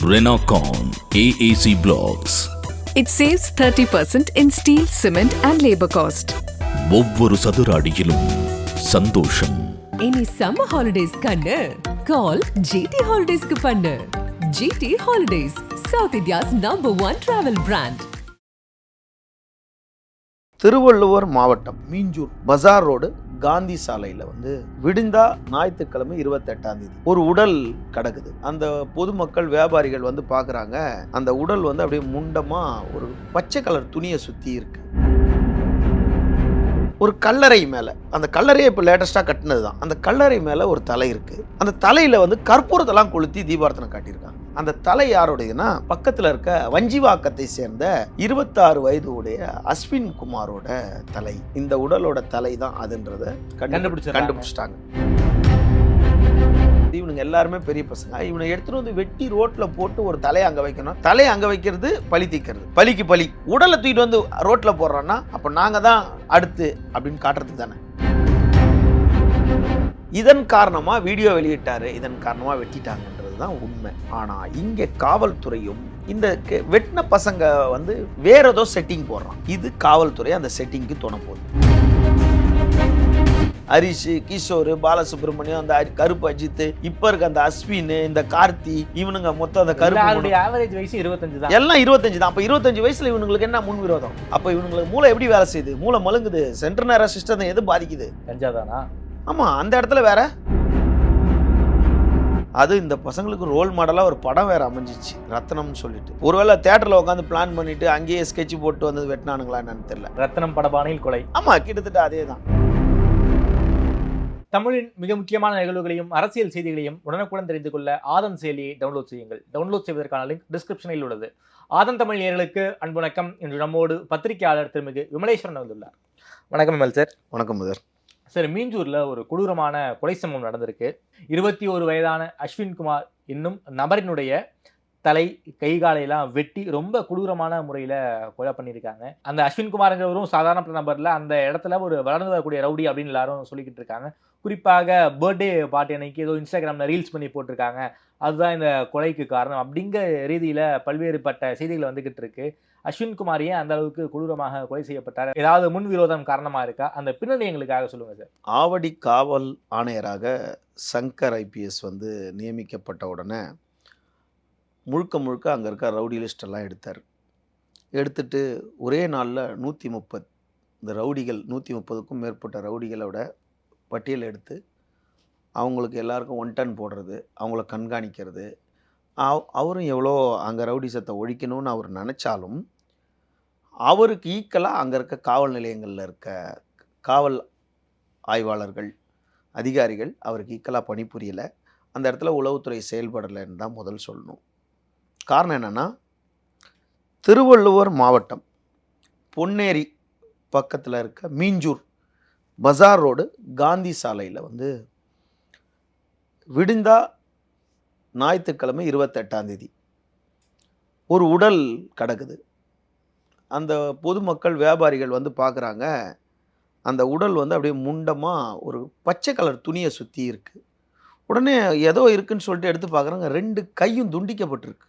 Renocon AAC Blocks. It saves 30% in steel, cement, and labor cost. ஒவ்வொரு சதுர அடியிலும் சந்தோஷம். இனி சம்மர் ஹாலிடேஸ் கண்ணு. கால் ஜிடி ஹாலிடேஸ்க்கு பண்ணு. GD holidays south India's number one travel brand Thiruvalluvar மாவட்டம் மீஞ்சூர் பஜார் ரோடு காந்தி சாலையில் வந்து விடிந்தா ஞாயிற்றுக்கிழமை இருபத்தெட்டாம் தேதி ஒரு உடல் கிடக்குது. அந்த பொதுமக்கள் வியாபாரிகள் வந்து பார்க்குறாங்க அந்த உடல் வந்து அப்படியே முண்டமாக ஒரு பச்சை கலர் துணியை சுற்றி இருக்கு. ஒரு கல்லறை மேலே. அந்த கல்லறையை இப்போ லேட்டஸ்ட்டாக கட்டினது தான் அந்த கல்லறை மேலே ஒரு தலை இருக்குது அந்த தலையில் வந்து கற்பூரத்தெல்லாம் கொளுத்தி தீபார்த்தனை காட்டியிருக்காங்க. அந்த தலை யாருடையதுன்னா பக்கத்தில் இருக்க வஞ்சிவாக்கத்தை சேர்ந்த இருபத்தாறு வயது உடைய அஸ்வின் குமாரோட தலை. இந்த உடலோட தலை தான் அதுன்றத கண்டுபிடிச்சிடுறாங்க. கண்டுபிடிச்சிட்டாங்க. இவனுங்க எல்லாருமே பெரிய பசங்க. இவனை எடுத்துட்டு வந்து வெட்டி ரோட்ல போட்டு ஒரு தலையை அங்க வைக்கணும். தலையை அங்க வைக்கிறது பழி தீக்கிறது. பலிக்கு பலி உடலை தூக்கிட்டு வந்து ரோட்ல போடுறோன்னா அப்ப நாங்க தான் அடுத்து அப்படின்னு காட்டுறதுக்கு தானே. இதன் காரணமா வீடியோ வெளியிட்டாரு. இதன் காரணமா வெட்டிட்டாங்கன்றது தான் உண்மை. ஆனா இங்க காவல்துறையும் இந்த வெட்டின பசங்க வந்து வேற ஏதோ செட்டிங் போடுறான். இது காவல்துறை அந்த செட்டிங்க்கு துணை போகுது. ஹரிஷ் கிஷோர் பாலசுப்ரமணியம் அந்த கருப்பு அஜித் இப்ப இருக்க அந்த அஸ்வின் இந்த கார்த்தி இவனுங்க மொத்தம் அந்த கருப்பு ஆவரேஜ் வயசு இருபத்தஞ்சு தான். எல்லாம் இருபத்தஞ்சு தான். அப்ப இருபத்தஞ்சு வயசுல இவனுங்களுக்கு என்ன முன் விரோதம் அப்ப இவனுங்களுக்கு மூளை எப்படி வேலை செய்யுது? மூளை மழுங்குது? சென்ட்ரல் நேர சிஸ்டம் எது பாதிக்குது? கஞ்சாதானா ஆமா அந்த இடத்துல வேற அது இந்த பசங்களுக்கு ரோல் மாடலா ஒரு படம் வேற அமைஞ்சிச்சு ரத்னம்னு சொல்லிட்டு. ஒருவேளை தியேட்டர்ல உட்காந்து பிளான் பண்ணிட்டு அங்கேயே ஸ்கெட்ச் போட்டு வந்து வெட்டினானுங்களா என்னன்னு தெரியல. ரத்னம் படபானையில் கொலை. ஆமா கிட்டத்தட்ட அதே தான் தமிழின் மிக முக்கியமான நிகழ்வுகளையும் அரசியல் செய்திகளையும் உடனுக்குடன் தெரிந்து கொள்ள ஆதன் செயலியை டவுன்லோட் செய்யுங்கள். டவுன்லோட் செய்வதற்கான லிங்க் டிஸ்கிரிப்ஷனில் உள்ளது. ஆதன் தமிழ் நேயர்களுக்கு அன்பு வணக்கம். இன்று நம்மோடு பத்திரிகையாளர் திருமிகு விமலேஸ்வரன் வந்துள்ளார் வணக்கம் விமல் சார். வணக்கம் முதர். சரி மீஞ்சூரில் ஒரு கொடூரமான கொலை சம்பவம் நடந்திருக்கு. இருபத்தி ஒரு வயதான அஸ்வின்குமார் இன்னும் என்னும் நபரினுடைய தலை கை காலையெல்லாம் வெட்டி ரொம்ப கொடூரமான முறையில் கொலை பண்ணியிருக்காங்க. அந்த அஸ்வின்குமார்ங்கிறவரும் சாதாரண நபரில் அந்த இடத்துல ஒரு வளர்ந்து வரக்கூடிய ரவுடி அப்படின்னு எல்லாரும் சொல்லிக்கிட்டு இருக்காங்க. குறிப்பாக பர்த்டே பார்ட்டி அன்னைக்கு ஏதோ இன்ஸ்டாகிராமில் ரீல்ஸ் பண்ணி போட்டிருக்காங்க. அதுதான் இந்த கொலைக்கு காரணம். அப்படிங்கிற ரீதியில் பல்வேறுபட்ட செய்திகள் வந்துக்கிட்டு இருக்கு. அஸ்வின் குமார் ஏன் அந்த அளவுக்கு கொடூரமாக கொலை செய்யப்பட்டார்? ஏதாவது முன் விரோதம் காரணமாக இருக்கா? அந்த பின்னணி எங்களுக்காக சொல்லுங்கள் சார். ஆவடி காவல் ஆணையராக சங்கர் ஐபிஎஸ் வந்து நியமிக்கப்பட்ட உடனே முழுக்க முழுக்க அங்கே இருக்க ரவுடி லிஸ்ட் எல்லாம் எடுத்தார். எடுத்துட்டு ஒரே நாளில் நூற்றி முப்பது இந்த ரவுடிகள் நூற்றி முப்பதுக்கும் மேற்பட்ட ரவுடிகளோட பட்டியல் எடுத்து அவங்களுக்கு எல்லாருக்கும் ஒன் டன் போடுறது அவங்கள கண்காணிக்கிறது. அவ் அவரும் எவ்வளோ அங்கே ரவுடிசத்தை ஒழிக்கணும்னு அவர் நினச்சாலும் அவருக்கு ஈக்கலாக அங்கே இருக்க காவல் நிலையங்களில் இருக்க காவல் ஆய்வாளர்கள் அதிகாரிகள் அவருக்கு ஈக்கலாக பணிபுரியலை. அந்த இடத்துல உளவுத்துறை செயல்படலைன்னு தான் முதல் சொல்லணும். காரணம் என்னென்னா திருவள்ளுவர் மாவட்டம் பொன்னேரி பக்கத்தில் இருக்க மீஞ்சூர் பஜார் ரோடு காந்தி சாலையில் வந்து விடிந்தா ஞாயிற்றுக்கிழமை இருபத்தெட்டாந்தேதி ஒரு உடல் கிடக்குது. அந்த பொதுமக்கள் வியாபாரிகள் வந்து பார்க்குறாங்க அந்த உடல் வந்து அப்படியே முண்டமாக ஒரு பச்சை கலர் துணியை சுற்றி இருக்குது உடனே ஏதோ இருக்குன்னு சொல்லிட்டு எடுத்து பார்க்குறாங்க ரெண்டு கையும் துண்டிக்கப்பட்டிருக்கு.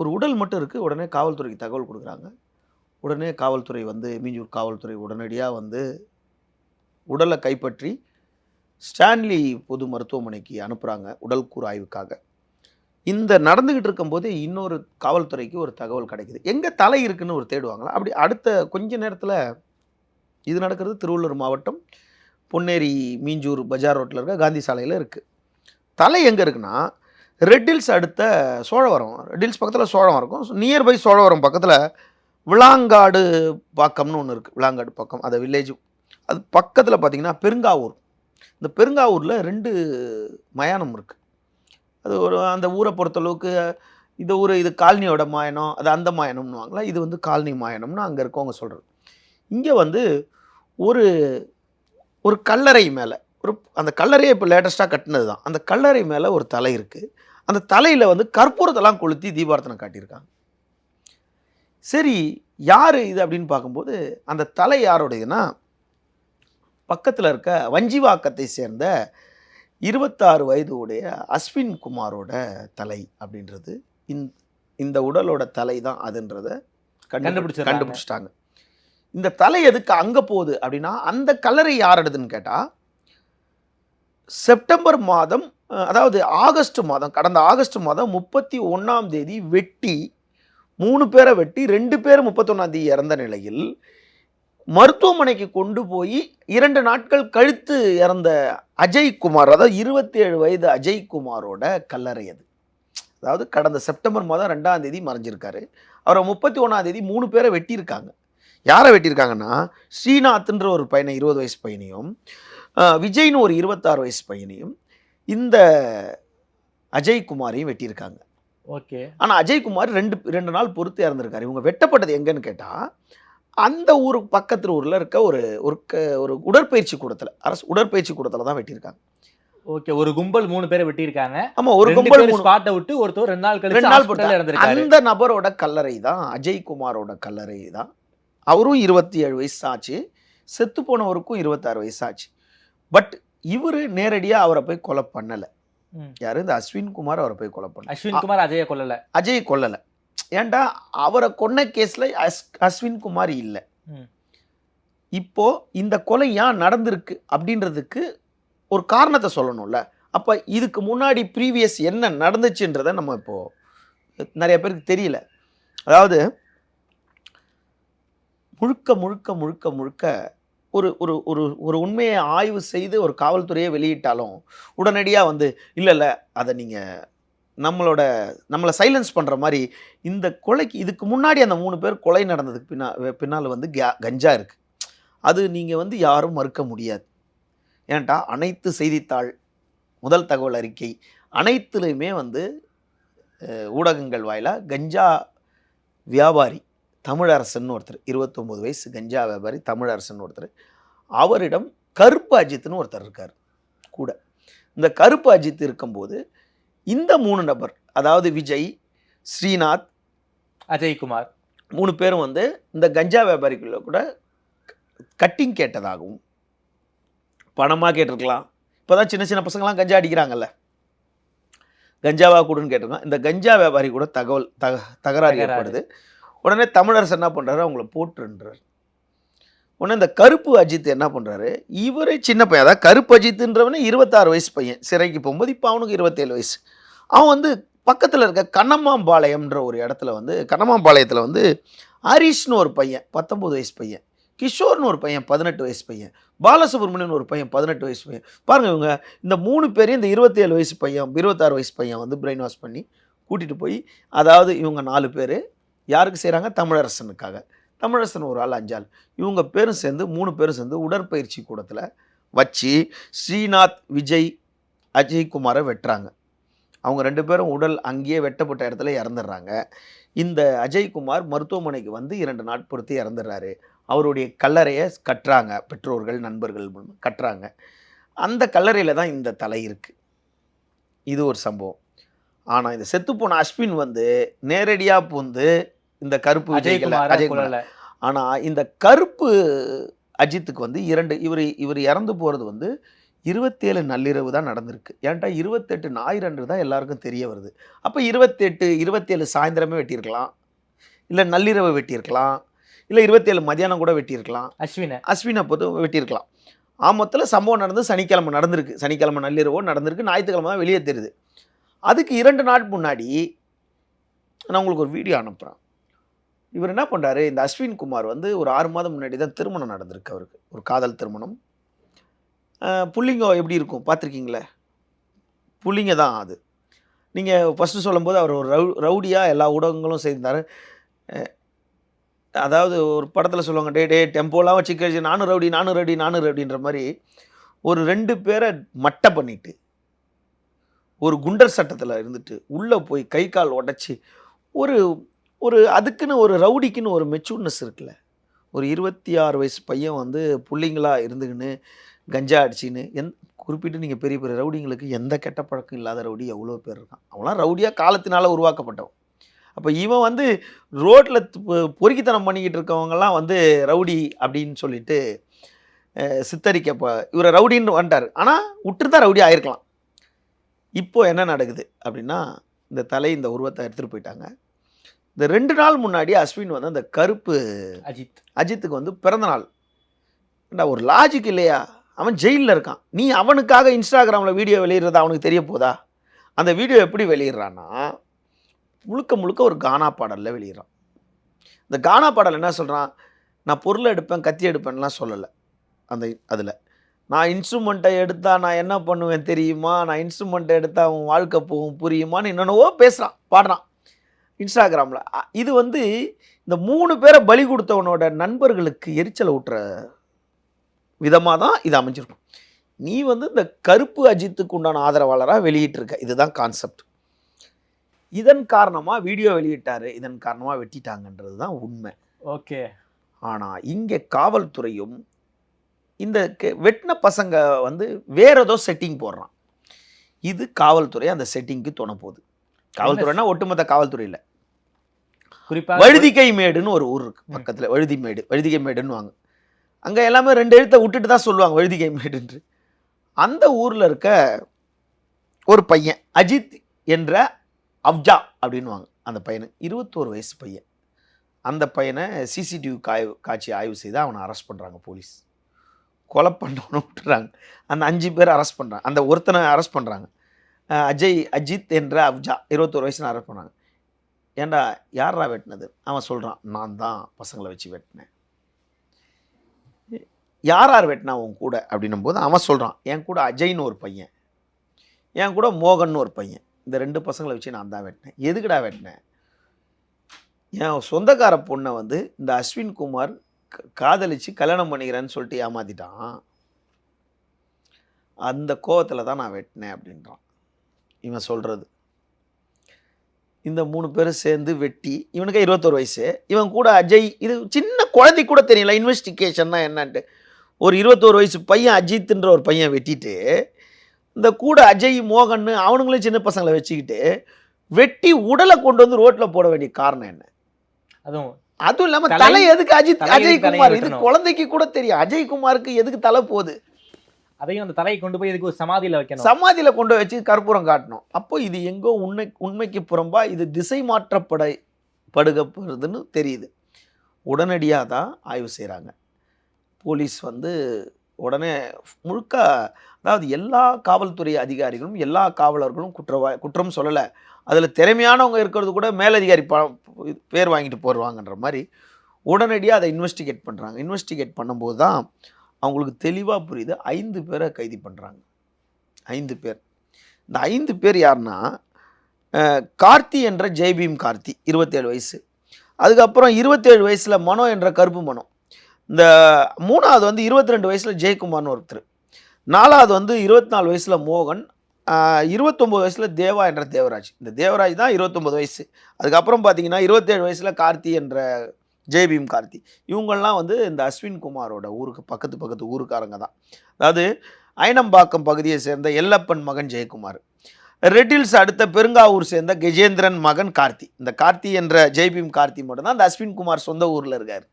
ஒரு உடல் மட்டும் இருக்குது உடனே காவல்துறைக்கு தகவல் கொடுக்குறாங்க. உடனே காவல்துறை வந்து மீஞ்சூர் காவல்துறை உடனடியாக வந்து உடலை கைப்பற்றி ஸ்டான்லி பொது மருத்துவமனைக்கு அனுப்புகிறாங்க உடல் கூறு ஆய்வுக்காக. இந்த நடந்துக்கிட்டு இருக்கும்போதே இன்னொரு காவல்துறைக்கு ஒரு தகவல் கிடைக்குது. எங்கே தலை இருக்குன்னு ஒரு தேடுவாங்களா? அப்படி அடுத்த கொஞ்ச நேரத்தில் இது நடக்கிறது திருவள்ளூர் மாவட்டம் பொன்னேரி மீஞ்சூர் பஜார் ரோட்டில் இருக்க காந்தி சாலையில் இருக்குது தலை எங்கே இருக்குன்னா ரெட்டில்ஸ் அடுத்த சோழவரம். ரெட்டில்ஸ் பக்கத்தில் சோழவரம் இருக்கும். நியர்பை சோழவரம் பக்கத்தில் விளாங்காடு பாக்கம்னு ஒன்று இருக்குது விளாங்காடு பக்கம். அந்த வில்லேஜ் அது பக்கத்தில் பார்த்தீங்கன்னா பெருங்காவூர். இந்த பெருங்காவூரில் ரெண்டு மயானம் இருக்குது அது ஒரு அந்த ஊரை பொறுத்தளவுக்கு இது ஒரு இது காலனியோட மாயனம் அது அந்த மாயனம்னுவாங்களா? இது வந்து காலனி மாயனம்னு அங்கே இருக்கவங்க சொல்கிறது இங்கே வந்து ஒரு ஒரு கல்லறை மேலே ஒரு அந்த கல்லறையை இப்போ லேட்டஸ்ட்டாக கட்டினது தான் அந்த கல்லறை மேலே ஒரு தலை இருக்குது அந்த தலையில் வந்து கற்பூரத்தெல்லாம் கொளுத்தி தீபார்த்தனை காட்டியிருக்காங்க. சரி யார் இது அப்படின்னு பார்க்கும்போது அந்த தலை யாருடையதுன்னா பக்கத்தில் இருக்க வஞ்சிவாக்கத்தை சேர்ந்த இருபத்தாறு வயது உடைய அஸ்வின் குமாரோட தலை அப்படின்றது இந்த இந்த உடலோட தலை தான் அதுன்றத கண்டுபிடி- கண்டுபிடிச்சிடுறாங்க. கண்டுபிடிச்சிட்டாங்க இந்த தலை எதுக்கு அங்க போகுது அப்படின்னா அந்த கல்லறை யார் எடுதுன்னு கேட்டா செப்டம்பர் மாதம் அதாவது ஆகஸ்ட் மாதம் கடந்த ஆகஸ்ட் மாதம் முப்பத்தி ஒன்றாம் தேதி வெட்டி மூணு பேரை வெட்டி ரெண்டு பேர் முப்பத்தொன்னாம் தேதி இறந்த நிலையில் மருத்துவமனைக்கு கொண்டு போய் இரண்டு நாட்கள் கழித்து இறந்த அஜய் குமார் அதாவது இருபத்தி ஏழு வயது அஜய் குமாரோட கல்லறை அது. அதாவது கடந்த செப்டம்பர் மாதம் ரெண்டாம் தேதி மறைஞ்சிருக்காரு. அவரை முப்பத்தி ஒன்றாம் தேதி மூணு பேரை வெட்டியிருக்காங்க. யாரை வெட்டியிருக்காங்கன்னா ஸ்ரீநாத்ன்ற ஒரு பையனை இருபது வயசு பையனையும் விஜய்னு ஒரு இருபத்தாறு வயசு பையனையும் இந்த அஜய்குமாரையும் வெட்டியிருக்காங்க. ஓகே. ஆனால் அஜய்குமார் ரெண்டு ரெண்டு நாள் பொறுத்து இறந்துருக்காரு. இவங்க வெட்டப்பட்டது எங்கன்னு கேட்டால் அந்த ஊர் பக்கத்து ஊரில் இருக்க ஒரு ஒரு க ஒரு உடற்பயிற்சி கூடத்தில் அரசு உடற்பயிற்சி கூடத்தில் தான் வெட்டியிருக்காங்க. ஓகே ஒரு கும்பல் மூணு பேரை வெட்டியிருக்காங்க. ஆமாம் ஒரு கும்பல் மூணு ஸ்பாட்டை விட்டு ஒருத்தர் ரெண்டு நாள் கழிச்சு ரெண்டு நாள் போட்டா அந்த நபரோட கல்லறை தான் அஜய்குமாரோட கல்லறை தான். அவரும் இருபத்தி ஏழு வயசு ஆச்சு செத்து போனவருக்கும் இருபத்தாறு வயசு ஆச்சு பட் இவர் நேரடியாக அவரை போய் கொலை பண்ணலை. யாரு? இந்த அஸ்வின் குமார் அவரை போய் கொலை பண்ணல அஸ்வின் குமார் அஜய கொல்லல. அஜய் கொல்லலை. ஏன்டா? அவரை கொன்ன கேஸில் அஸ் அஸ்வின் குமார் இல்லை. இப்போ இந்த கொலை ஏன் நடந்திருக்கு அப்படின்றதுக்கு ஒரு காரணத்தை சொல்லணும்ல. அப்போ இதுக்கு முன்னாடி ப்ரீவியஸ் என்ன நடந்துச்சுன்றதை நம்ம இப்போ நிறைய பேருக்கு தெரியல. அதாவது முழுக்க முழுக்க முழுக்க முழுக்க ஒரு ஒரு ஒரு ஒரு உண்மையை ஆய்வு செய்து ஒரு காவல்துறையை வெளியிட்டாலும் உடனடியாக வந்து இல்லை இல்லை அதை நீங்கள் நம்மளோட நம்மளை சைலன்ஸ் பண்ணுற மாதிரி இந்த கொலைக்கு இதுக்கு முன்னாடி அந்த மூணு பேர் கொலை நடந்ததுக்கு பின்னா பின்னால் வந்து கஞ்சா இருக்குது அது நீங்கள் வந்து யாரும் மறுக்க முடியாது. ஏன்டா அனைத்து செய்தித்தாள் முதல் தகவல் அறிக்கை அனைத்துலேயுமே வந்து ஊடகங்கள் வாயிலாக கஞ்சா வியாபாரி தமிழரசன் ஒருத்தர் இருபத்தொம்போது வயசு கஞ்சா வியாபாரி தமிழரசன் ஒருத்தர். அவரிடம் கருப்பு அஜித்னு ஒருத்தர் இருக்கார் கூட. இந்த கருப்பு அஜித் இருக்கும்போது இந்த மூணு நபர் அதாவது விஜய் ஸ்ரீநாத் அஜய் குமார் மூணு பேரும் வந்து இந்த கஞ்சா வியாபாரிக்குள்ள கூட கட்டிங் கேட்டதாகவும் பணமாக கேட்டிருக்கலாம். இப்போ தான் சின்ன சின்ன பசங்களாம் கஞ்சா அடிக்கிறாங்கல்ல. கஞ்சாவா கூடன்னு கேட்டிருக்கான் இந்த கஞ்சா வியாபாரி கூட தகவல் தக தகராறு. ஏற்படுது. உடனே தமிழரசு என்ன பண்ணுறாரு அவங்கள போட்டுன்றார் உடனே இந்த கருப்பு அஜித் என்ன பண்ணுறாரு இவரே சின்ன பையன். அதாவது கருப்பு அஜித்ன்றவனே இருபத்தாறு வயசு பையன். சிறைக்கு போகும்போது இப்போ அவனுக்கு இருபத்தேழு வயசு. அவன் வந்து பக்கத்தில் இருக்க கண்ணம்மாம்பாளையம்ன்ற ஒரு இடத்துல வந்து கண்ணம்மாம்பாளையத்தில் வந்து ஹரிஷ்னு ஒரு பையன் பத்தொம்பது வயசு பையன். கிஷோர்னு ஒரு பையன் பதினெட்டு வயசு பையன். பாலசுப்ரமணியன் ஒரு பையன் பதினெட்டு வயசு பையன். பாருங்க இவங்க இந்த மூணு பேரையும் இந்த இருபத்தேழு வயசு பையன் இருபத்தாறு வயசு பையன் வந்து பிரெயின் வாஷ் பண்ணி கூட்டிகிட்டு போய் அதாவது இவங்க நாலு பேர் யாருக்கு செய்கிறாங்க தமிழரசனுக்காக. தமிழரசன் ஒரு ஆள் அஞ்சாள். இவங்க பேரும் சேர்ந்து மூணு பேரும் சேர்ந்து உடற்பயிற்சி கூடத்தில் வச்சு ஸ்ரீநாத் விஜய் அஜய் குமாரை வெட்டுறாங்க. அவங்க ரெண்டு பேரும் உடல் அங்கேயே வெட்டப்பட்ட இடத்துல இறந்துடுறாங்க. இந்த அஜய்குமார் மருத்துவமனைக்கு வந்து இரண்டு நாட்பொறுத்து இறந்துடுறாரு. அவருடைய கல்லறையை கட்டுறாங்க. பெற்றோர்கள் நண்பர்கள் கட்டுறாங்க. அந்த கல்லறையில் தான் இந்த தலை இருக்குது இது ஒரு சம்பவம். ஆனால் இந்த செத்துப்போன அஸ்வின் வந்து நேரடியாக பூந்து இந்த கருப்பு அஜய் விஜய்களை குமார் அஜய்குமார் ஆனால் இந்த கருப்பு அஜித்துக்கு வந்து இரண்டு இவர் இவர் இறந்து போகிறது வந்து இருபத்தேழு நள்ளிரவு தான் நடந்திருக்கு. ஏன்டா இருபத்தெட்டு ஞாயிறு அன்று தான் எல்லாருக்கும் தெரிய வருது. அப்போ இருபத்தெட்டு இருபத்தேழு சாயந்தரமே வெட்டியிருக்கலாம். இல்லை நள்ளிரவு வெட்டியிருக்கலாம். இல்லை இருபத்தேழு மதியானம் கூட வெட்டியிருக்கலாம். அஸ்வின. அஸ்வினை பொறுத்து வெட்டியிருக்கலாம். ஆமத்தில் சம்பவம் நடந்து சனிக்கிழமை நடந்திருக்கு. சனிக்கிழமை நள்ளிரவோ நடந்திருக்கு. ஞாயிற்றுக்கிழமை தான் வெளியே தெரியுது. அதுக்கு இரண்டு நாள் முன்னாடி நான் உங்களுக்கு ஒரு வீடியோ அனுப்புகிறேன் இவர் என்ன பண்ணுறாரு இந்த அஸ்வின் குமார் வந்து ஒரு ஆறு மாதம் முன்னாடி தான் திருமணம் நடந்திருக்கு அவருக்கு. ஒரு காதல் திருமணம். அஹ் புள்ளிங்க எப்படி இருக்கும்? பார்த்துருக்கீங்களே? புள்ளிங்க தான் அது. நீங்கள் ஃபஸ்ட்டு சொல்லும்போது அவர் ஒரு ரவு ரவுடியாக எல்லா ஊடகங்களும் செய்திருந்தார் அதாவது ஒரு படத்தில் சொல்லுவாங்க டே டே டெம்போலாம் வச்சு கழிச்சு நானும் ரவுடி நானும் ரவுடி நானும் ரவுடின்ற மாதிரி ஒரு ரெண்டு பேரை மட்டை பண்ணிட்டு ஒரு குண்டர் சட்டத்தில் இருந்துட்டு உள்ளே போய் கை கால் உடச்சி ஒரு ஒரு அதுக்குன்னு ஒரு ரவுடிக்குன்னு ஒரு மெச்சூர்னஸ் இருக்குல்ல. ஒரு இருபத்தி ஆறு வயசு பையன் வந்து பிள்ளைங்களாக இருந்துக்கின்னு கஞ்சா அடிச்சின்னு எந் குறிப்பிட்டு நீங்கள் பெரிய பெரிய ரவுடிங்களுக்கு எந்த கெட்ட பழக்கம் இல்லாத ரவுடி எவ்வளோ பேர் இருக்கான். அவனாம் ரவுடியாக காலத்தினால் உருவாக்கப்பட்டவன். அப்போ இவன் வந்து ரோட்டில் பொறுக்கித்தனம் பண்ணிக்கிட்டு இருக்கவங்கலாம் வந்து ரவுடி அப்படின்னு சொல்லிட்டு சித்தரிக்க இவரை ரவுடின்னு வந்துட்டார். ஆனால் விட்டுருந்தா ரவுடி ஆயிருக்கலாம். இப்போது என்ன நடக்குது அப்படின்னா இந்த தலை இந்த உருவத்தை எடுத்துகிட்டு போயிட்டாங்க. இந்த ரெண்டு நாள் முன்னாடி அஸ்வின் வந்து அந்த கருப்பு அஜித். அஜித்துக்கு வந்து பிறந்த நாள். ஒரு லாஜிக் இல்லையா? அவன் ஜெயிலில் இருக்கான். நீ அவனுக்காக இன்ஸ்டாகிராமில் வீடியோ வெளியிடுறது அவனுக்கு தெரிய போதா? அந்த வீடியோ எப்படி வெளியிடுறான்னா முழுக்க முழுக்க ஒரு கானா பாடலில் வெளியிடுறான். இந்த கானா பாடல் என்ன சொல்கிறான் நான் பொருளை எடுப்பேன் கத்தி எடுப்பேன்லாம் சொல்லலை. அந்த அதில். நான் இன்ஸ்ட்ருமெண்ட்டை எடுத்தா நான் என்ன பண்ணுவேன் தெரியுமா? நான் இன்ஸ்ட்ருமெண்ட்டை எடுத்தா அவன் வாழ்க்கை போகும் புரியுமான்னு என்னென்னவோ பேசுகிறான் பாடுறான். இன்ஸ்டாகிராமில். இது வந்து இந்த மூணு பேரை பலி கொடுத்தவனோட நண்பர்களுக்கு எரிச்சலை ஊட்டுற விதமாக தான் இது அமைஞ்சிருக்கும். நீ வந்து இந்த கருப்பு அஜித்துக்கு உண்டான ஆதரவாளராக வெளியிட்டிருக்க. இதுதான் கான்செப்ட். இதன் காரணமாக வீடியோ வெளியிட்டாரு. இதன் காரணமாக வெட்டிட்டாங்கன்றது தான் உண்மை. ஓகே. ஆனால் இங்கே காவல்துறையும் இந்த வெட்டின பசங்க வந்து வேற ஏதோ செட்டிங் போடுறான். இது காவல்துறை அந்த செட்டிங்க்கு துணை போகுது காவல்துறைனா ஒட்டுமொத்த காவல்துறை இல்லை குறிப்பா வழுதிகை மேடுன்னு ஒரு ஊர் இருக்கு பக்கத்தில். வழுதி மேடு வழுதிகை மேடுன்னு வாங்க. அங்கே எல்லாமே ரெண்டு எழுத்தை விட்டுட்டு தான் சொல்லுவாங்க வழுதிகை மேடுன்று அந்த ஊரில் இருக்க ஒரு பையன் அஜித் என்ற அப்ஜா அப்படின்னுவாங்க அந்த பையனுக்கு இருபத்தோரு வயசு பையன். அந்த பையனை சிசிடிவி காய்வு காட்சி ஆய்வு செய்து அவனை அரெஸ்ட் பண்ணுறாங்க போலீஸ். கொலை பண்ணவனை விட்டுறாங்க. அந்த அஞ்சு பேர் அரெஸ்ட் பண்ணுறாங்க அந்த ஒருத்தனை அரெஸ்ட் பண்ணுறாங்க அஜய் அஜித் என்ற அப்ஜா இருபத்தோரு வயசு அரெஸ்ட் பண்ணாங்க ஏண்டா யாரா வெட்டினது? அவன் சொல்கிறான் நான் தான் பசங்களை வச்சு வெட்டினேன். யார் யார் வெட்டினா உன் கூட? அப்படின்னும் போது அவன் சொல்கிறான் என் கூட அஜய்னு ஒரு பையன் என் கூட மோகன் ஒரு பையன் இந்த ரெண்டு பசங்களை வச்சு நான் தான் வெட்டினேன். எதுக்குடா வெட்டினேன்? என் சொந்தக்கார பொண்ணை வந்து இந்த அஸ்வின் குமார் க- காதலிச்சு கல்யாணம் பண்ணிக்கிறேன்னு சொல்லிட்டு ஏமாத்திட்டான். அந்த கோவத்தில் தான் நான் வெட்டினேன் அப்படின்றான். இவன் சொல்கிறது இந்த மூணு பேரும் சேர்ந்து வெட்டி இவனுக்கு இருபத்தோரு வயசு. இவன் கூட அஜய் இது சின்ன குழந்தை கூட தெரியல இன்வெஸ்டிகேஷன்னா என்னன்ட்டு. ஒரு இருபத்தோரு வயசு பையன் அஜித்ன்ற ஒரு பையன் வெட்டிட்டு இந்த கூட அஜய் மோகன் அவனுங்களும் சின்ன பசங்களை வச்சுக்கிட்டு வெட்டி உடலை கொண்டு வந்து ரோட்டில் போட வேண்டிய காரணம் என்ன? அதுவும் அதுவும் இல்லாமல் தலை- எதுக்கு அஜித் அஜய் குமார் இது? குழந்தைக்கு கூட தெரியும். அஜய் குமாருக்கு எதுக்கு தலை போகுது? அதையும் அந்த தலையை கொண்டு போய் இதுக்கு ஒரு வைக்கணும்? சமாதியில் கொண்டு வச்சு கற்பூரம் காட்டணும். அப்போ இது எங்கோ உண்மை உண்மைக்கு புறம்பா இது திசை மாற்றப்பட படுகப்படுதுன்னு தெரியுது. உடனடியாக தான் ஆய்வு செய்கிறாங்க போலீஸ் வந்து உடனே முழுக்க அதாவது எல்லா காவல்துறை அதிகாரிகளும் எல்லா காவலர்களும் குற்றவா குற்றம் சொல்லலை. அதில் திறமையானவங்க இருக்கிறது கூட மேலதிகாரி ப பேர் வாங்கிட்டு போடுவாங்கன்ற மாதிரி உடனடியாக அதை இன்வெஸ்டிகேட் பண்ணுறாங்க இன்வெஸ்டிகேட் பண்ணும்போது தான் அவங்களுக்கு தெளிவாக புரியுது. ஐந்து பேரை கைது பண்ணுறாங்க ஐந்து பேர். இந்த ஐந்து பேர் யாருன்னா கார்த்தி என்ற ஜெய்பீம் கார்த்தி இருபத்தேழு வயசு. அதுக்கப்புறம் இருபத்தேழு வயசில் மனோ என்ற கருப்பு மனோ. இந்த மூணாவது வந்து இருபத்தி ரெண்டு வயசில் ஜெயக்குமார்னு ஒருத்தர். நாலாவது வந்து இருபத்தி நாலு வயசில் மோகன் இருபத்தொம்போது வயசில் தேவா என்ற தேவராஜ். இந்த தேவராஜ் தான் இருபத்தொம்போது வயசு. அதுக்கப்புறம் பார்த்தீங்கன்னா இருபத்தேழு வயசில் கார்த்தி என்ற ஜெய்பீம் கார்த்தி. இவங்கள்லாம் வந்து இந்த அஸ்வின் குமாரோட ஊருக்கு பக்கத்து பக்கத்து ஊருக்காரங்க தான். அதாவது அயனம்பாக்கம் பகுதியை சேர்ந்த எல்லப்பன் மகன் ஜெயக்குமார். ரெட்டில்ஸ் அடுத்த பெருங்காவூர் சேர்ந்த கஜேந்திரன் மகன் கார்த்தி. இந்த கார்த்தி என்ற ஜெய்பீம் கார்த்தி மட்டும்தான் இந்த அஸ்வின் குமார் சொந்த ஊரில் இருக்கார்.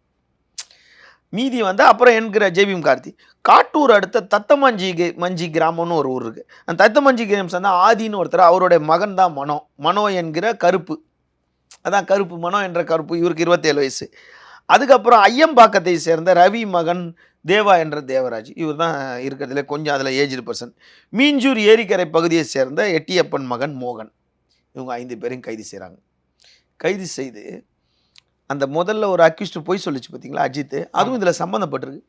மீதி வந்து அப்புறம் என்கிற ஜெய்பீம் கார்த்தி. காட்டூர் அடுத்த தத்தமஞ்சி மஞ்சி கிராமம்னு ஒரு ஊர் இருக்குது அந்த தத்தமஞ்சி கிராமம் சேர்ந்த ஆதின்னு ஒருத்தர் அவருடைய மகன் தான் மனோ. மனோ என்கிற கருப்பு. அதான் கருப்பு மனோ என்ற கருப்பு இவருக்கு இருபத்தேழு வயசு. அதுக்கப்புறம் ஐயம்பாக்கத்தை சேர்ந்த ரவி மகன் தேவா என்ற தேவராஜ் இவர் தான் இருக்கிறதுல கொஞ்சம் அதில் ஏஜ்டு பர்சன் மீஞ்சூர் ஏரிக்கரை பகுதியை சேர்ந்த எட்டியப்பன் மகன் மோகன். இவங்க ஐந்து பேரையும் கைது செய்கிறாங்க கைது செய்து அந்த முதல்ல ஒரு அக்யூஸ்ட் போய் சொல்லிச்சு பார்த்தீங்களா அஜித் அதுவும் இதில் சம்மந்தப்பட்டிருக்கு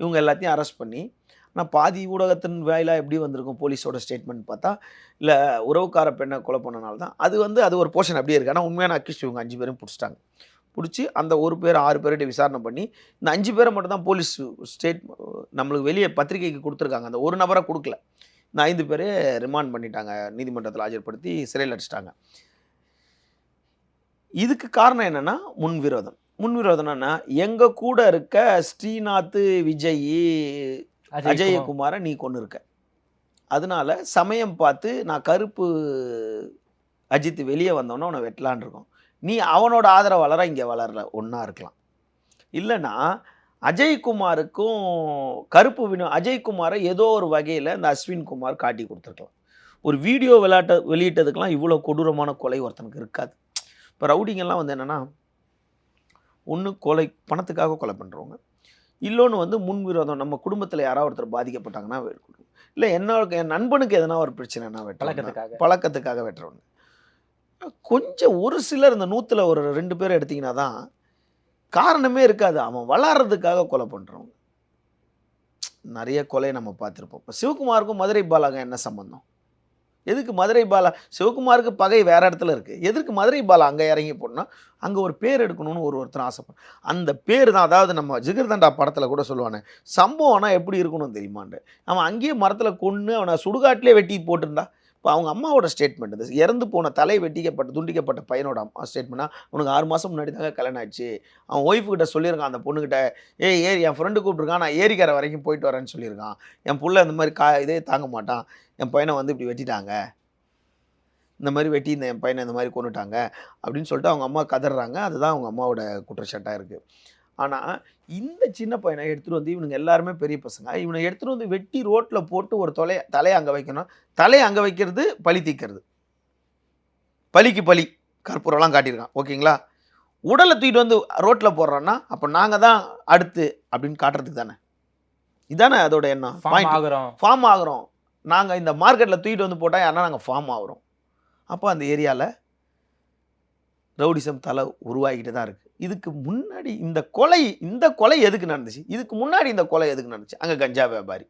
இவங்க எல்லாத்தையும் அரெஸ்ட் பண்ணி ஆனால் பாதி ஊடகத்தின் வேலையாக எப்படி வந்திருக்கும் போலீஸோட ஸ்டேட்மெண்ட் பார்த்தா இல்லை உறவுக்கார பெண்ணை கொலை பண்ணனால தான். அது வந்து அது ஒரு போர்ஷன் அப்படியே இருக்குது ஆனால் உண்மையான அக்யூஸ்ட் இவங்க அஞ்சு பேரும் பிடிச்சிட்டாங்க. பிடிச்சி அந்த ஒரு பேர் ஆறு பேர்கிட்ட விசாரணை பண்ணி இந்த அஞ்சு பேரை மட்டும் தான் போலீஸ் ஸ்டேட் நம்மளுக்கு வெளியே பத்திரிக்கைக்கு கொடுத்துருக்காங்க. அந்த ஒரு நபரை கொடுக்கல. இந்த ஐந்து பேரே ரிமாண்ட் பண்ணிட்டாங்க. நீதிமன்றத்தில் ஆஜர்படுத்தி சிறையில் அடிச்சிட்டாங்க. இதுக்கு காரணம் என்னன்னா முன்விரோதம். முன்விரோதம்னா எங்கள் கூட இருக்க ஸ்ரீநாத் விஜய் அஜயகுமாரை நீ கொண்டு இருக்க. அதனால சமயம் பார்த்து நான் கருப்பு அஜித் வெளியே வந்தோன்னே அவனை வெட்டலான் இருக்கோம். நீ அவனோட ஆதரவாளராக இங்கே வளரல ஒன்றா இருக்கலாம். இல்லைன்னா அஜய்குமாருக்கும் கருப்பு வினோ அஜய்குமாரை ஏதோ ஒரு வகையில் இந்த அஸ்வின் குமார் காட்டி கொடுத்துருக்கலாம். ஒரு வீடியோ விளையாட்ட வெளியிட்டதுக்கெல்லாம் இவ்வளோ கொடூரமான கொலை ஒருத்தனுக்கு இருக்காது. இப்போ ரவுடிங்கெல்லாம் வந்து என்னென்னா ஒன்று கொலை பணத்துக்காக கொலை பண்ணுறவங்க இல்லொன்று வந்து முன்விரோதம் நம்ம குடும்பத்தில் யாராவது ஒருத்தர் பாதிக்கப்பட்டாங்கன்னா வெட்டணும் இல்லை என்ன என் நண்பனுக்கு எதனா ஒரு பிரச்சனைனா வெட்டலாம் பழக்கத்துக்காக. பழக்கத்துக்காக வெட்டுறவங்க. கொஞ்சம் ஒரு சிலர் இந்த நூற்றில் ஒரு ரெண்டு பேர் எடுத்தீங்கன்னா தான் காரணமே இருக்காது. அவன் வளர்றதுக்காக கொலை பண்ணுறவங்க நிறைய கொலை நம்ம பார்த்துருப்போம். இப்போ சிவகுமாருக்கும் மதுரை பாலாங்க என்ன சம்பந்தம்? எதுக்கு மதுரை பாலா? சிவகுமாருக்கு பகை வேறு இடத்துல இருக்குது எதுக்கு மதுரை பாலா அங்கே இறங்கி போனா அங்கே ஒரு பேர் எடுக்கணும்னு ஒரு ஒருத்தர் ஆசைப்படும் அந்த பேர் தான் அதாவது நம்ம ஜிகர்தண்டா படத்தில் கூட சொல்லுவானே சம்பவம்னா எப்படி இருக்கணும் தெரியுமாண்டு அவன் அங்கேயே மரத்தில் கொன்று அவனை சுடுகாட்டிலே வெட்டி போட்டிருந்தா இப்போ அவங்க அம்மாவோட ஸ்டேட்மெண்ட் இந்த இறந்து போன தலை வெட்டிக்கப்பட்ட துண்டிக்கப்பட்ட பையனோட அம்மா ஸ்டேட்மெண்ட்னா உனக்கு ஆறு மாதம் முன்னாடி தாங்க கல்யாணம் ஆச்சு அவன் ஒய்ஃபு கிட்ட சொல்லியிருக்கான் அந்த பொண்ணுக்கிட்ட ஏய் ஏறி என் ஃப்ரெண்டு கூப்பிட்ருக்கான் நான் ஏரிக்கரை வரைக்கும் போயிட்டு வரேன்னு சொல்லியிருக்கான். என் புள்ள இந்த மாதிரி கா இதே தாங்க மாட்டான். என் பையனை வந்து இப்படி வெட்டிட்டாங்க. இந்த மாதிரி வெட்டி இந்த என் பையனை இந்த மாதிரி கொண்டுட்டாங்க அப்படின்னு சொல்லிட்டு அவங்க அம்மா கதறாங்க. அதுதான் அவங்க அம்மாவோட குற்றச்சாட்டாக இருக்குது ஆனால் இந்த சின்ன பையனை எடுத்துகிட்டு வந்து இவனுங்க எல்லாருமே பெரிய பசங்க. இவனை எடுத்துகிட்டு வந்து வெட்டி ரோட்டில் போட்டு ஒரு தொலை தலையை அங்கே வைக்கணும். தலையை அங்கே வைக்கிறது பழி தீக்கிறது பலிக்கு பலி கற்பூரம்லாம் காட்டியிருக்கான். ஓகேங்களா? உடலை தூக்கிட்டு வந்து ரோட்டில் போடுறான்னா அப்போ நாங்கள் தான் அடுத்து அப்படின்னு காட்டுறதுக்கு தானே? இதானே அதோட எண்ணம். ஆகுறோம். ஃபார்ம் ஆகுறோம். நாங்கள் இந்த மார்க்கெட்டில் தூக்கிட்டு வந்து போட்டால் யாருன்னா நாங்கள் ஃபார்ம் ஆகுறோம். அப்போ அந்த ஏரியாவில் ரவுடிசம் தலை உருவாகிட்டு தான் இருக்குது இதுக்கு முன்னாடி இந்த கொலை இந்த கொலை எதுக்கு நடந்துச்சு? இதுக்கு முன்னாடி இந்த கொலை எதுக்கு நடந்துச்சு? அங்கே கஞ்சா வியாபாரி.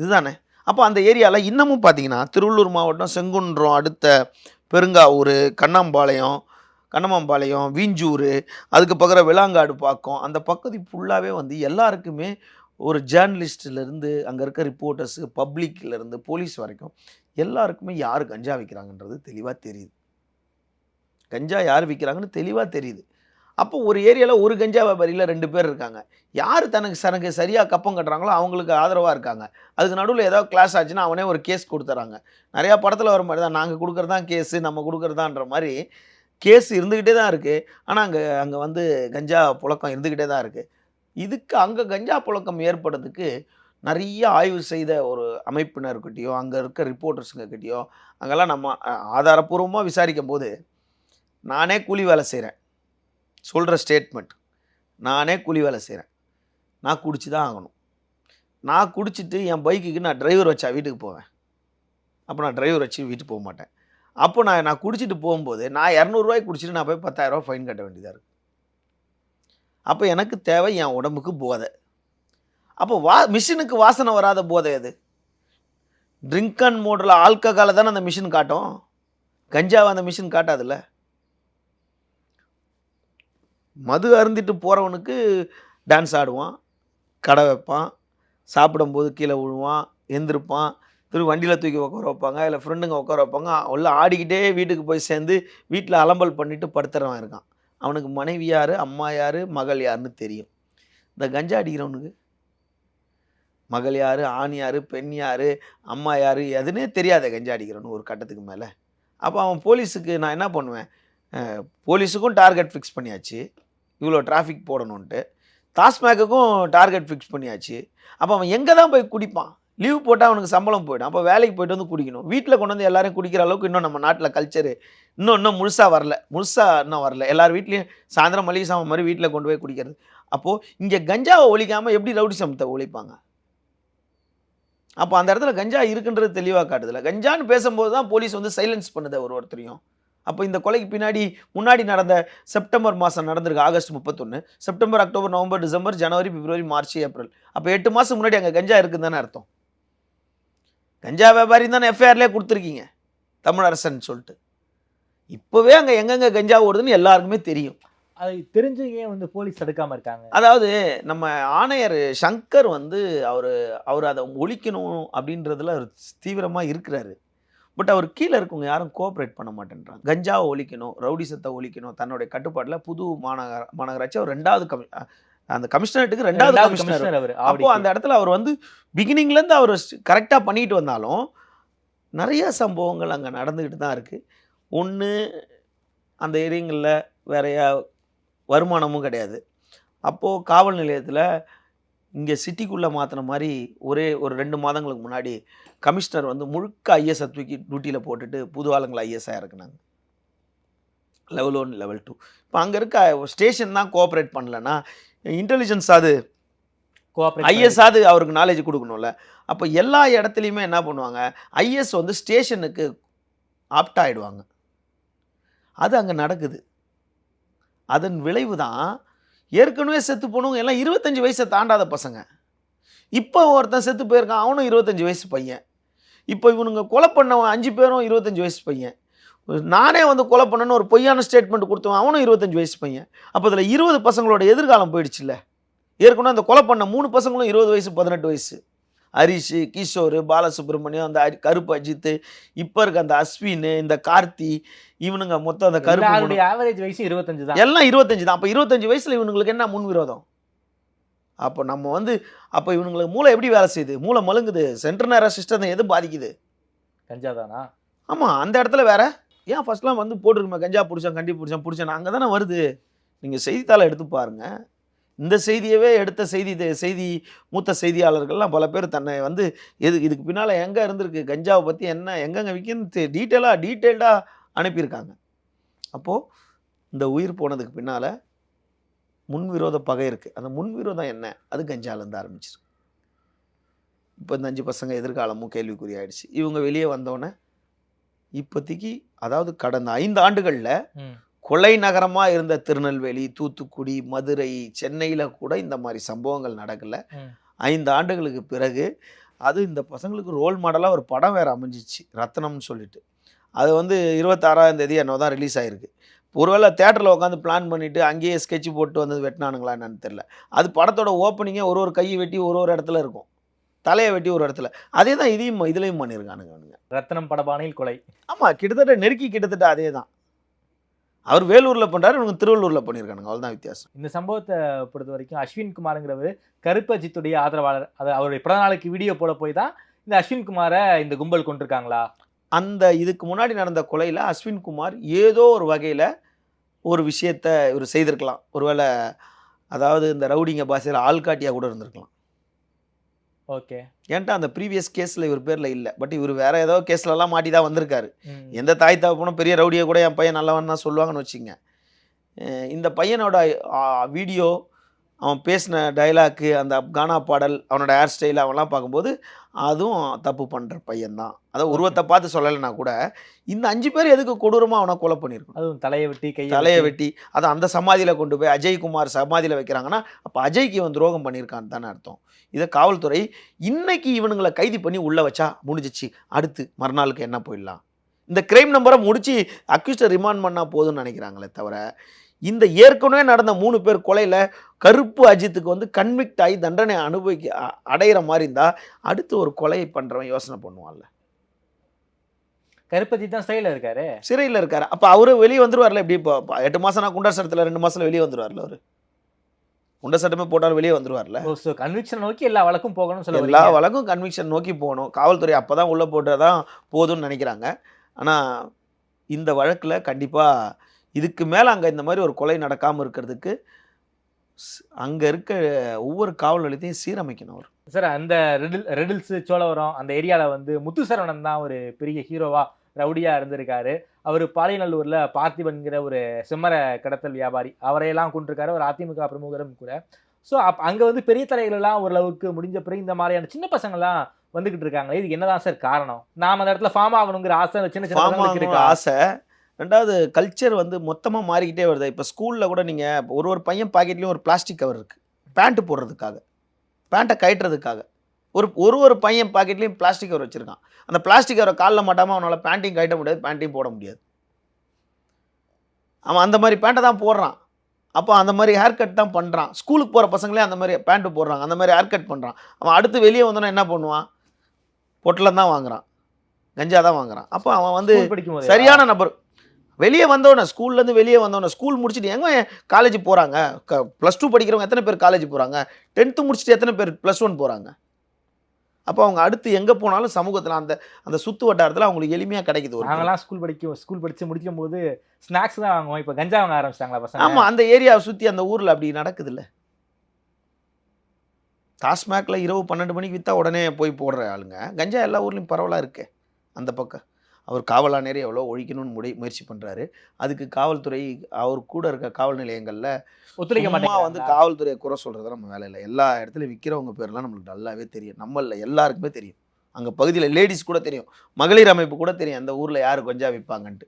இதுதானே? அப்போ அந்த ஏரியாவில் இன்னமும் பார்த்தீங்கன்னா திருவள்ளூர் மாவட்டம் செங்குன்றம் அடுத்த பெருங்காவூர் கண்ணாம்பாளையம் கண்ணமாம்பாளையம் வீஞ்சூர் அதுக்கு பக்கம் விளாங்காடு பாக்கம் அந்த பகுதி ஃபுல்லாகவே வந்து எல்லாருக்குமே ஒரு ஜேர்னலிஸ்ட்லேருந்து அங்கே இருக்க ரிப்போர்ட்டர்ஸு பப்ளிக்லேருந்து போலீஸ் வரைக்கும் எல்லாருக்குமே யார் கஞ்சா விற்கிறாங்கன்றது தெளிவாக தெரியுது. கஞ்சா யார் விற்கிறாங்கன்னு தெளிவாக தெரியுது. அப்போ ஒரு ஏரியாவில் ஒரு கஞ்சா வியாபாரியில் ரெண்டு பேர் இருக்காங்க. யார் தனக்கு தனக்கு சரியாக கப்பம் கட்டுறாங்களோ அவங்களுக்கு ஆதரவாக இருக்காங்க. அதுக்கு நடுவில் ஏதாவது கிளாஸ் ஆச்சுன்னா அவனே ஒரு கேஸ் கொடுத்துறாங்க. நிறையா படத்தில் வர மாதிரி தான் நாங்கள் கொடுக்குறது தான் கேஸு நம்ம கொடுக்குறதான்ற மாதிரி கேஸ் இருந்துக்கிட்டே தான் இருக்குது ஆனால் அங்கே அங்கே வந்து கஞ்சா புழக்கம் இருந்துக்கிட்டே தான் இருக்குது இதுக்கு அங்கே கஞ்சா புழக்கம் ஏற்படுறதுக்கு நிறைய ஆய்வு செய்த ஒரு அமைப்பினர்கிட்டையோ அங்கே இருக்க ரிப்போர்ட்டர்ஸுங்கக்கிட்டேயோ அங்கெல்லாம் நம்ம ஆதாரப்பூர்வமாக விசாரிக்கும் போது நானே கூலி வேலை செய்கிறேன் சொல்கிற ஸ்டேட்மெண்ட் நானே கூலி வேலை செய்கிறேன் நான் குடிச்சு தான் ஆகணும். நான் குடிச்சிட்டு என் பைக்குக்கு நான் டிரைவர் வச்சா வீட்டுக்கு போவேன். அப்போ நான் டிரைவர் வச்சு வீட்டுக்கு போக மாட்டேன். அப்போ நான் நான் குடிச்சிட்டு போகும்போது நான் இரநூறுவாய்க்கு குடிச்சிட்டு நான் போய் பத்தாயிரரூவா ஃபைன் கட்ட வேண்டியதாக இருக்குது அப்போ எனக்கு தேவை என் உடம்புக்கு போதை. அப்போ வா மிஷினுக்கு வாசனை வராத போதை அது ட்ரிங்க் அண்ட் மோட்டரில் ஆல்கஹாலை தானே அந்த மிஷின் காட்டும்? கஞ்சாவை அந்த மிஷின் காட்டாதுல்ல? மது அருந்திட்டு போகிறவனுக்கு டான்ஸ் ஆடுவான் கடை வைப்பான் சாப்பிடும்போது கீழே விழுவான் எந்திருப்பான் திரும்ப வண்டியில் தூக்கி உட்கார வைப்பாங்க இல்லை ஃப்ரெண்டுங்க உட்கார வைப்பாங்க உள்ள ஆடிக்கிட்டே வீட்டுக்கு போய் சேர்ந்து வீட்டில் அலம்பல் பண்ணிவிட்டு படுத்துறவன் இருக்கான். அவனுக்கு மனைவி யார் அம்மா யார் மகள் யாருன்னு தெரியும். இந்த கஞ்சா அடிக்கிறவனுக்கு மகள் யார் ஆண் யார் பெண் யார் அம்மா யார் எதுனே தெரியாத கஞ்சா அடிக்கிறவனு ஒரு கட்டத்துக்கு மேலே. அப்போ அவன் போலீஸுக்கு நான் என்ன பண்ணுவேன்? போலீஸுக்கும் டார்கெட் ஃபிக்ஸ் பண்ணியாச்சு. இவ்வளோ டிராஃபிக் போடணுன்ட்டு டாஸ்மேக்குக்கும் டார்கெட் ஃபிக்ஸ் பண்ணியாச்சு. அப்போ அவன் எங்கே தான் போய் குடிப்பான்? லீவ் போட்டால் அவனுக்கு சம்பளம் போயிடும். அப்போ வேலைக்கு போயிட்டு வந்து குடிக்கணும். வீட்டில் கொண்டு வந்து எல்லாரும் குடிக்கிற அளவுக்கு இன்னும் நம்ம நாட்டில் கல்ச்சரு இன்னும் இன்னும் முழுசாக வரல. முழுசாக இன்னும் வரல. எல்லார் வீட்லேயும் சாயந்தரம் மளிகை சாமான் மாதிரி வீட்டில் கொண்டு போய் குடிக்கிறது. அப்போது இங்கே கஞ்சாவை ஒழிக்காமல் எப்படி ரவுடி சமத்தை ஒழிப்பாங்க? அப்போ அந்த இடத்துல கஞ்சா இருக்குன்றது தெளிவாக காட்டுதில்ல. கஞ்சான்னு பேசும்போது தான் போலீஸ் வந்து சைலன்ஸ் பண்ணுது ஒரு ஒருத்தரையும். அப்போ இந்த கொலைக்கு பின்னாடி முன்னாடி நடந்த செப்டம்பர் மாதம் நடந்திருக்கு ஆகஸ்ட் முப்பத்தொன்று September October November December January February March April. அப்போ எட்டு மாதம் முன்னாடி அங்கே கஞ்சா இருக்குன்னு தானே அர்த்தம். கஞ்சா வியாபாரி தானே எஃப்ஐஆர்லேயே கொடுத்துருக்கீங்க தமிழரசன் சொல்லிட்டு. இப்போவே அங்கே எங்கெங்கே கஞ்சா ஓடுதுன்னு எல்லாருக்குமே தெரியும். அது தெரிஞ்சு ஏன் வந்து போலீஸ் தடுக்காம இருக்காங்க? அதாவது நம்ம ஆணையர் சங்கர் வந்து அவர் அவர் அதை ஒழிக்கணும் அப்படின்றதுல அவர் தீவிரமாக இருக்கிறாரு. பட் அவர் கீழே இருக்கவங்க யாரும் கோஆப்ரேட் பண்ண மாட்டேன்றாங்க. கஞ்சாவை ஒழிக்கணும் ரவுடிசத்தை ஒழிக்கணும் தன்னுடைய கட்டுப்பாட்டில் புது மாநகர மாநகராட்சி அவர் ரெண்டாவது கமி அந்த கமிஷனரேட்டுக்கு ரெண்டாவது கமிஷனர். அவர் அப்போ அந்த இடத்துல அவர் வந்து பிகினிங்லேருந்து அவர் கரெக்டாக பண்ணிட்டு வந்தாலும் நிறைய சம்பவங்கள் அங்கே நடந்துக்கிட்டு தான் இருக்குது ஒன்று அந்த ஏரியாங்களில் வேறைய வருமானமும் கிடையாது. அப்போது காவல் நிலையத்தில் இங்கே சிட்டிக்குள்ளே மாற்றின மாதிரி ஒரே ஒரு ரெண்டு மாதங்களுக்கு முன்னாடி கமிஷனர் வந்து முழுக்க ஐஎஸ் தூக்கி டியூட்டியில் போட்டுட்டு புது ஆளுங்களை ஐஎஸ்ஆக இறக்குனாங்க. லெவல் ஒன் லெவல் டூ இப்போ அங்கே இருக்க ஸ்டேஷன் தான் கோஆப்ரேட் பண்ணலன்னா இன்டெலிஜென்ஸ் அது ஐஎஸ் ஆது அவருக்கு நாலேஜ் கொடுக்கணும்ல. அப்போ எல்லா இடத்துலையுமே என்ன பண்ணுவாங்க? ஐஎஸ் வந்து ஸ்டேஷனுக்கு ஆப்ட் ஆயிடுவாங்க. அது அங்கே நடக்குது. அதன் விளைவு தான் ஏற்கனவே செத்து போனவங்க எல்லாம் இருபத்தஞ்சி வயசை தாண்டாத பசங்க. இப்போ ஒருத்தன் செத்து போயிருக்கான் அவனும் இருபத்தஞ்சி வயசு பையன். இப்போ இவனுங்க கொலை பண்ணவன் அஞ்சு பேரும் இருபத்தஞ்சி வயசு பையன். நானே வந்து கொலை பண்ணணும்னு ஒரு பொய்யான ஸ்டேட்மெண்ட் கொடுத்தவன் அவனும் இருபத்தஞ்சி வயசு பையன். அப்போ இதில் இருபது பசங்களோட எதிர்காலம் போயிடுச்சுல்ல? ஏற்கனவே அந்த கொலை பண்ண மூணு பசங்களும் இருபது வயசு பதினெட்டு வயசு. ஹரிஷ் கிஷோர் பாலசுப்ரமணியம் அந்த கருப்பு அஜித் இப்போ இருக்க அந்த அஸ்வின் இந்த கார்த்தி இவனுங்க மொத்தம் அந்த கருப்பு ஆவரேஜ் வயசு இருபத்தஞ்சு தான். எல்லாம் இருபத்தஞ்சு தான். அப்போ இருபத்தஞ்சு வயசுல இவனுங்களுக்கு என்ன முன் விரோதம் அப்போ நம்ம வந்து அப்போ இவனுங்களுக்கு மூளை எப்படி வேலை செய்யுது? மூளை மழுங்குது. சென்ட்ரல் நேர சிஸ்டம் எது பாதிக்குது. கஞ்சா தானா ஆமாம் அந்த இடத்துல வேற. ஏன் ஃபர்ஸ்ட்லாம் வந்து போட்டிருக்குமே கஞ்சா பிடிச்சேன் கண்டி பிடிச்சேன் பிடிச்சேன் அங்கே தானே வருது. நீங்கள் செய்தித்தாளை எடுத்து பாருங்க. இந்த செய்தியவே எடுத்த செய்தி செய்தி மூத்த செய்தியாளர்கள்லாம் பல பேர் தன்னை வந்து எது இதுக்கு பின்னால் எங்கே இருந்திருக்கு? கஞ்சாவை பற்றி என்ன எங்கெங்கே விற்கின்னு டீட்டெயிலாக டீட்டெயில்டாக அனுப்பியிருக்காங்க. அப்போது இந்த உயிர் போனதுக்கு பின்னால் முன்விரோத பகை இருக்குது அந்த முன்விரோதம் என்ன? அது கஞ்சாலேருந்து ஆரம்பிச்சிருக்கு இப்போ இந்த அஞ்சு பசங்க எதிர்காலமும் கேள்விக்குறியாயிடுச்சு இவங்க வெளியே வந்தோடனே இப்போதைக்கு அதாவது கடந்த ஐந்து ஆண்டுகளில். கொலை நகரமாக இருந்த திருநெல்வேலி தூத்துக்குடி மதுரை சென்னையில் கூட இந்த மாதிரி சம்பவங்கள் நடக்கல. ஐந்து ஆண்டுகளுக்கு பிறகு அது இந்த பசங்களுக்கு ரோல் மாடலாக ஒரு படம் வேறு அமைஞ்சிச்சு. ரத்னம்னு சொல்லிட்டு. அது வந்து இருபத்தாறாம் தேதி என்னோ தான் ரிலீஸ் ஆகிருக்கு ஒருவேளை தேட்டரில் உட்காந்து பிளான் பண்ணிவிட்டு அங்கேயே ஸ்கெட்ச் போட்டு வந்து வெட்டினானுங்களா என்னன்னு தெரில அது படத்தோட ஓப்பனிங்கே ஒரு ஒரு கையை வெட்டி ஒரு ஒரு இடத்துல இருக்கும். தலையை வெட்டி ஒரு இடத்துல. அதே தான் இதையும் இதுலேயும் பண்ணியிருக்கானுங்க ரத்னம் படபானையில் கொலை. ஆமாம் கிட்டத்தட்ட நெருக்கி கிட்டத்தட்ட அதே தான். அவர் வேலூரில் பண்ணுறாரு இவங்க திருவள்ளூரில் பண்ணியிருக்கானுங்க. அவ்வளோதான் வித்தியாசம். இந்த சம்பவத்தை பொறுத்த வரைக்கும் அஸ்வின் குமாருங்கிறவர் கருப்பு அஜித்துடைய ஆதரவாளர் அது அவருடைய பிறந்த நாளுக்கு வீடியோ போட போய் தான் இந்த அஸ்வின் குமாரை இந்த கும்பல் கொண்டிருக்காங்களா? அந்த இதுக்கு முன்னாடி நடந்த கொலையில் அஸ்வின் குமார் ஏதோ ஒரு வகையில் ஒரு விஷயத்தை இவர் செய்திருக்கலாம். ஒருவேளை அதாவது இந்த ரவுடிங்க பாஷையில் ஆள்காட்டியாக கூட இருந்திருக்கலாம். ஓகே. ஏன்ட்டா அந்த ப்ரீவியஸ் கேஸில் இவர் பேரில் இல்லை. பட் இவர் வேற ஏதோ கேஸ்லலாம் மாட்டி தான் வந்திருக்காரு எந்த தாய் தகப்பனும் பெரிய ரவுடியை கூட என் பையன் நல்லவன் தான் சொல்லுவாங்கன்னு வச்சுங்க. இந்த பையனோட வீடியோ அவன் பேசின டைலாக்கு அந்த கானா பாடல் அவனோட ஹேர் ஸ்டைல் அவன்லாம் பார்க்கும்போது அதுவும் தப்பு பண்ணுற பையன்தான். அதாவது உருவத்தை பார்த்து சொல்லலைன்னா கூட இந்த அஞ்சு பேர் எதுக்கு கொடூரமாக அவனை கொலை பண்ணியிருக்கணும்? அதுவும் தலையை வெட்டி கையை தலையை வெட்டி அதை அந்த சமாதியில் கொண்டு போய் அஜய்குமார் சமாதியில் வைக்கிறாங்கன்னா அப்போ அஜய்க்கு இவன் துரோகம் பண்ணியிருக்கான்னு தானே அர்த்தம். இதை காவல்துறை இன்னைக்கு இவனுங்களை கைது பண்ணி உள்ளே வச்சா முடிஞ்சிச்சு. அடுத்து மறுநாளுக்கு என்ன போயிடலாம்? இந்த கிரைம் நம்பரை முடிச்சு அக்யூஸ்டை ரிமாண்ட் பண்ணால் போதும்னு நினைக்கிறாங்களே தவிர இந்த ஏற்கனவே நடந்த மூணு பேர் கொலையில் கருப்பு அஜித்துக்கு வந்து கன்விக்ட் ஆகி தண்டனை அனுபவிக்க அடையிற மாதிரி இருந்தால் அடுத்து ஒரு கொலையை பண்ணுறவன் யோசனை பண்ணுவான்ல. கருப்பு அஜித் தான் ஸ்டைல இருக்காரு? சிறையில் இருக்காரு. அப்போ அவரு வெளியே வந்துருவார்ல எப்படி இப்போ எட்டு மாதம் நான் குண்டர் சட்டத்தில் ரெண்டு மாதத்தில் வெளியே வந்துருவார்ல அவர்? குண்டர் சட்டமே போட்டாலும் வெளியே வந்துருவார்ல? ஸோ கன்விக்ஷன் நோக்கி எல்லா வழக்கும் போகணும்னு சொல்ல எல்லா. வழக்கும் கன்விக்ஷன் நோக்கி போகணும். காவல்துறை அப்போ தான் உள்ளே போட்டுதான் போதும்னு நினைக்கிறாங்க. ஆனால் இந்த வழக்கில் கண்டிப்பாக இதுக்கு மேலே அங்கே இந்த மாதிரி ஒரு கொலை நடக்காமல் இருக்கிறதுக்கு அங்கே இருக்க ஒவ்வொரு காவல் நிலையத்தையும் சீரமைக்கணும் அவர். சார் அந்த ரெடில் ரெடில்ஸ் சோழவரம் அந்த ஏரியாவில் வந்து முத்து சரவணன் தான் ஒரு பெரிய ஹீரோவா ரவுடியா இருந்திருக்காரு. அவர் பாளையநல்லூர்ல பார்த்திபன்கிற ஒரு செம்மர கடத்தல் வியாபாரி. அவரையெல்லாம் கொண்டிருக்காரு ஒரு அதிமுக பிரமுகரும் கூட. ஸோ அப் அங்கே வந்து பெரிய தலைகள் எல்லாம் ஓரளவுக்கு முடிஞ்ச பிறகு இந்த மாதிரியான சின்ன பசங்கள்லாம் வந்துகிட்டு இருக்காங்க இதுக்கு என்னதான் சார் காரணம்? நாம அந்த இடத்துல ஃபார்ம் ஆகணுங்கிற ஆசை சின்ன சின்ன ஆசை. ரெண்டாவது கல்ச்சர் வந்து மொத்தமாக மாறிக்கிட்டே வருது. இப்போ ஸ்கூலில் கூட நீங்கள் ஒரு ஒரு பையன் பாக்கெட்லேயும் ஒரு பிளாஸ்டிக் கவர் இருக்குது பேண்ட்டு போடுறதுக்காக. பேண்ட்டை கட்டுறதுக்காக ஒரு ஒரு ஒரு பையன் பாக்கெட்லேயும் பிளாஸ்டிக் கவர் வச்சுருக்கான். அந்த பிளாஸ்டிக் கவரை காலில் மாட்டாமல் அவனால் பேண்ட்டையும் கட்ட முடியாது பேண்ட்டையும் போட முடியாது. அவன் அந்த மாதிரி பேண்ட்டை தான் போடுறான். அப்போ அந்த மாதிரி ஹேர் கட் தான் பண்ணுறான் ஸ்கூலுக்கு போகிற பசங்களே அந்த மாதிரி பேண்ட்டு போடுறாங்க. அந்த மாதிரி ஹேர் கட் பண்ணுறான் அவன் அடுத்து வெளியே வந்தோன்னா என்ன பண்ணுவான்? பொட்டலம் தான் வாங்குறான். கஞ்சா தான் வாங்குறான். அப்போ அவன் வந்து சரியான நபர் வெளியே வந்தவன ஸ்கூல்லேருந்து வெளியே வந்தவன ஸ்கூல் முடிச்சுட்டு எங்க காலேஜ் போகிறாங்க ப்ளஸ் டூ படிக்கிறவங்க எத்தனை பேர் காலேஜ் போகிறாங்க டென்த்து முடிச்சுட்டு எத்தனை பேர் ப்ளஸ் ஒன் போகிறாங்க அப்போ அவங்க அடுத்து எங்கே போனாலும் சமூகத்தில் அந்த அந்த சுத்து வட்டாரத்தில் அவங்களுக்கு எளிமையாக கிடைக்குது. நாங்கெல்லாம் ஸ்கூல் படிக்கும் ஸ்கூல் படிச்சு முடிக்கும் போது ஸ்நாக்ஸ் தான் வாங்குவோம். இப்போ கஞ்சா வாங்க ஆரம்பிச்சிட்டாங்களா பசங்க? ஆமாம் அந்த ஏரியாவை சுற்றி அந்த ஊரில் அப்படி நடக்குதுல்ல. டாஸ்மாக்ல இரவு பன்னெண்டு மணிக்கு விற்றா உடனே போய் போடுற ஆளுங்க. கஞ்சா எல்லா ஊர்லேயும் பரவலாக இருக்கே அந்த பக்கம். அவர் காவல் ஆணையரை எவ்வளோ ஒழிக்கணும்னு முடி முயற்சி பண்ணுறாரு அதுக்கு காவல்துறை அவர் கூட இருக்க காவல் நிலையங்களில் ஒத்துழைக்க மாட்டேங்க வந்து காவல்துறையை குறை சொல்கிறது நம்ம வேலை இல்லை. எல்லா இடத்துலையும் விற்கிறவங்க பேர்லாம் நம்மளுக்கு நல்லாவே தெரியும். நம்மள எல்லாருக்குமே தெரியும். அங்கே பகுதியில் லேடிஸ் கூட தெரியும். மகளிர் அமைப்பு கூட தெரியும். அந்த ஊரில் யார் கொஞ்சா விற்பாங்கன்ட்டு.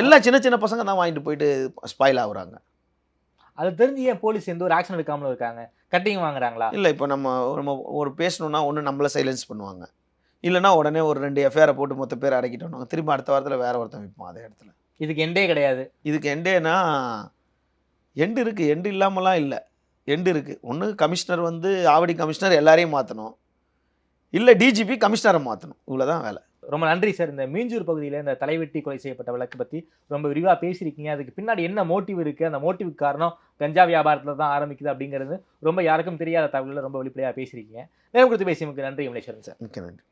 எல்லா சின்ன சின்ன பசங்க தான் வாங்கிட்டு போயிட்டு ஸ்பாயில் ஆகுறாங்க. அது தெரிஞ்சு ஏன் போலீஸ் எந்த ஒரு ஆக்ஷன் எடுக்காமலும் இருக்காங்க? கட்டிங் வாங்குறாங்களா? இல்லை இப்போ நம்ம நம்ம ஒரு பேசணும்னா ஒன்று நம்மளை சைலன்ஸ் பண்ணுவாங்க. இல்லைன்னா உடனே ஒரு ரெண்டு எஃப்ஐஆரை போட்டு மொத்த பேர் அடக்கிட்டோம் திரும்ப அடுத்த வாரத்தில் வேற ஒருத்தன் விற்பான் அதே இடத்துல. இதுக்கு எண்டே கிடையாது. இதுக்கு எண்டேனா எண்டு இருக்குது எண்டு இல்லாமலாம் இல்லை. எண்டு இருக்குது ஒன்று கமிஷனர் வந்து ஆவடி கமிஷனர் எல்லாரையும் மாற்றணும் இல்லை டிஜிபி கமிஷனரை மாற்றணும் இவ்வளோதான் வேலை. ரொம்ப நன்றி சார். இந்த மீஞ்சூர் பகுதியில் இந்த தலைவெட்டி கொலை செய்யப்பட்ட வழக்கு பற்றி ரொம்ப விரிவாக பேசியிருக்கீங்க. அதுக்கு பின்னாடி என்ன மோட்டிவ் இருக்குது அந்த மோட்டிவுக்கு காரணம் கஞ்சா வியாபாரத்தில் தான் ஆரம்பிக்குது அப்படிங்கிறது ரொம்ப யாருக்கும் தெரியாத தகவலில் ரொம்ப வெளிப்படையாக பேசியிருக்கீங்க. நேரம் கொடுத்து பேசியமுக்கு நன்றி விமலேஸ்வரன் சார். மிக்க நன்றி.